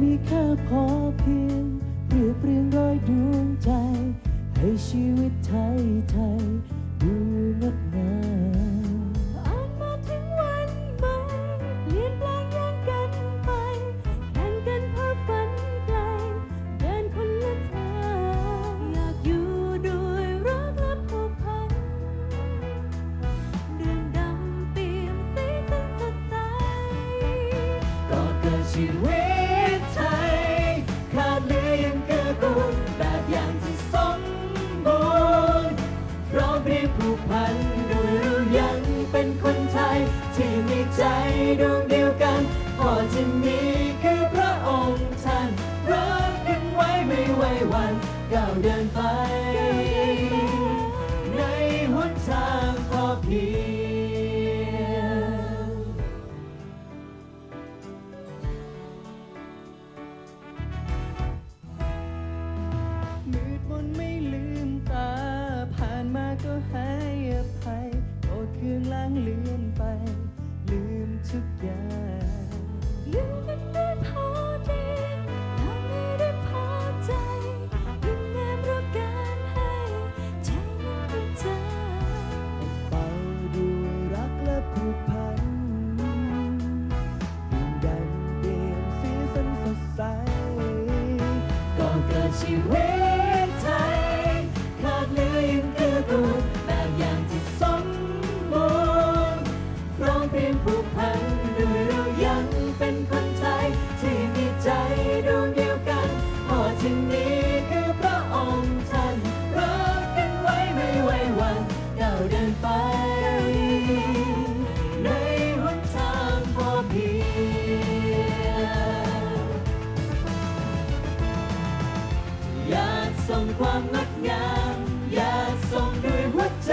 มีค่าพอเพียงเปรียบเรียงร้อยดวงใจ ให้ชีวิตไทยไทยดูงดงามอ่านมาถึงวันใหม่เปลี่ยนแปลงย่งกันไปแข่งกันเพื่อฝันไกลเดินคนละทางอยากอยู่ด้วยรักและผูกพันเรื่องดำเปี่ยมสีสันสดใสก็เกิดชีวิต รี เกิ ส่งความงดงาม อยากส่งด้วยหัวใจ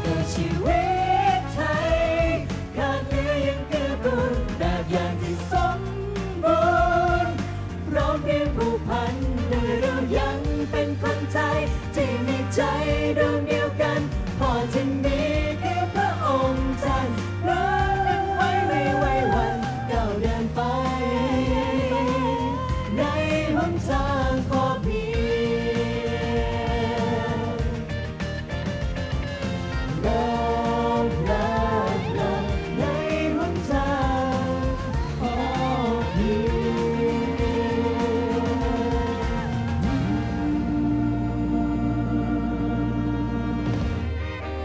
ก็เกิดชีวิตไทยขาดเหลือยังเกื้อกูลแบบอย่างที่สมบูรณ์พร้อมเพรียงผูกพันโดยเรายังเป็นคนไทยที่มีใจดวง